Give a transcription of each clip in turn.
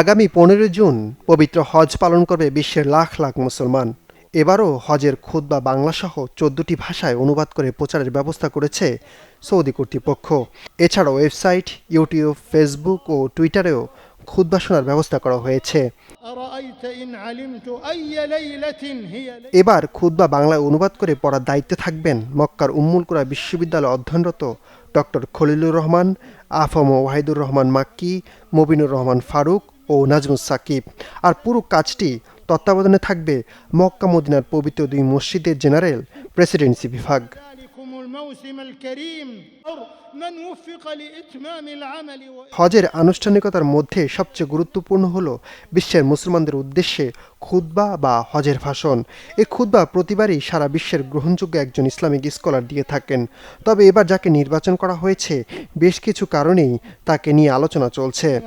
আগামী পনেরো জুন পবিত্র হজ পালন করবে বিশ্বের লাখ লাখ মুসলমান। এবারও হজের খুদ বা বাংলাসহ চোদ্দটি ভাষায় অনুবাদ করে প্রচারের ব্যবস্থা করেছে সৌদি কর্তৃপক্ষ। এছাড়াও ওয়েবসাইট ইউটিউব ফেসবুক ও টুইটারেও খুদ্ শোনার ব্যবস্থা করা হয়েছে। এবার খুদ বা বাংলায় অনুবাদ করে পড়ার দায়িত্বে থাকবেন মক্কার উম্মুল করা বিশ্ববিদ্যালয়ে অধ্যয়নরত ডক্টর খলিলুর রহমান আফম ওয়াহিদুর রহমান মাক্কি মবিনুর রহমান ফারুক ও নাজমুস সাকিব। আর পুরো কাজটি তত্ত্বাবধানে থাকবে মক্কা মদিনার পবিত্র দুই মসজিদের জেনারেল প্রেসিডেন্সি বিভাগ। হজের আনুষ্ঠানিকতার মধ্যে সবচেয়ে গুরুত্বপূর্ণ হল বিশ্বের মুসলমানদের উদ্দেশ্যে খুতবা বা হজের ভাষণ। এই খুতবা প্রতিবারই সারা বিশ্বের গ্রহণযোগ্য একজন ইসলামিক স্কলার দিয়ে থাকেন। তবে এবার যাকে নির্বাচন করা হয়েছে বেশ কিছু কারণেই তাকে নিয়ে আলোচনা চলছে।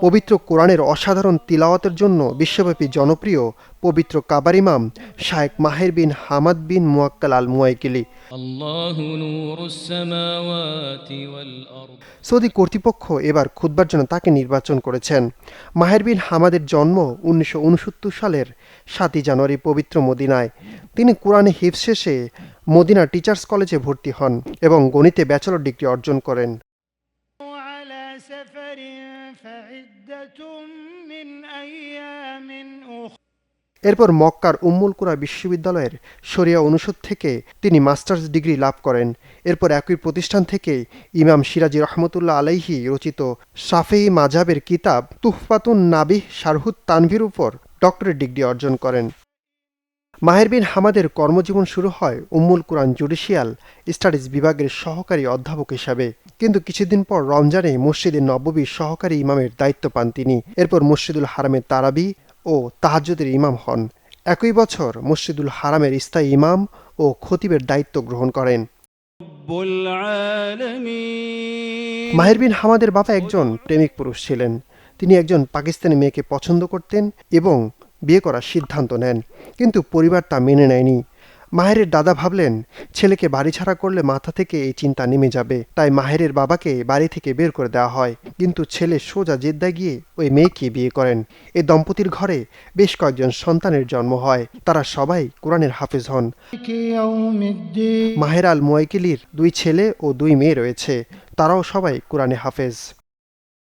পবিত্র কোরআনের অসাধারণ তিলাওয়াতের জন্য বিশ্বব্যাপী জনপ্রিয় পবিত্র কাবার ইমাম শায়েক মাহের বিন হামাদ বিন মুয়াক্কাল আল মুয়াইকিলি সৌদি কর্তৃপক্ষ এবার খুদ্বার জন্য তাকে নির্বাচন করেছেন। মাহের বিন হামাদের জন্ম উনিশশো উনসত্তর সালের সাতই জানুয়ারি পবিত্র মদিনায়। তিনি কোরআনে হিফ শেষে মদিনা টিচার্স কলেজে ভর্তি হন এবং গণিতে ব্যাচেলর ডিগ্রি অর্জন করেন। سفر فعدة من أيام أخرى এরপর মক্কার উম্মুল কুরা বিশ্ববিদ্যালয়ের শরিয়া অনুষদ থেকে তিনি মাস্টার্স ডিগ্রি লাভ করেন এরপর একই প্রতিষ্ঠান থেকে ইমাম সিরাজি রহমতুল্লাহ আলাইহি রচিত সাফেই মাজাবের কিতাব তুহফাতুন নাবিহ শারহুত তানভির উপর ডক্টরেট ডিগ্রি অর্জন করেন মাহের বিন হামাদের কর্মজীবন শুরু হয় উম্মুল কোরআন জুডিশিয়াল স্টাডিজ বিভাগের সহকারী অধ্যাপক হিসাবে। কিন্তু কিছুদিন পর রমজানে মসজিদে নববী সহকারী ইমামের দায়িত্ব পান তিনি। এরপর মসজিদুল হারামের তারাবি ও তাহাজুদের ইমাম হন। একই বছর মসজিদুল হারামের ইস্তায়ী ইমাম ও খতিবের দায়িত্ব গ্রহণ করেন। মাহের বিন হামাদের বাবা একজন প্রেমিক পুরুষ ছিলেন। তিনি একজন পাকিস্তানি মেয়েকে পছন্দ করতেন এবং বিয়ে করার সিদ্ধান্ত নেন, কিন্তু পরিবার তা মেনে নেয়নি। মাহেরের দাদা ভাবলেন, ছেলেকে বাড়ি ছাড়া করলে মাথা থেকে এই চিন্তা নেমে যাবে। তাই মাহেরের বাবাকে বাড়ি থেকে বের করে দেওয়া হয়, কিন্তু ছেলে সোজা জেদ্দা গিয়ে ওই মেয়েকে বিয়ে করেন। এ দম্পতির ঘরে বেশ কয়েকজন সন্তানের জন্ম হয়, তারা সবাই কোরআনের হাফেজ হন। মাহের আল মোয়াইকিলির দুই ছেলে ও দুই মেয়ে রয়েছে, তারাও সবাই কোরআনে হাফেজ।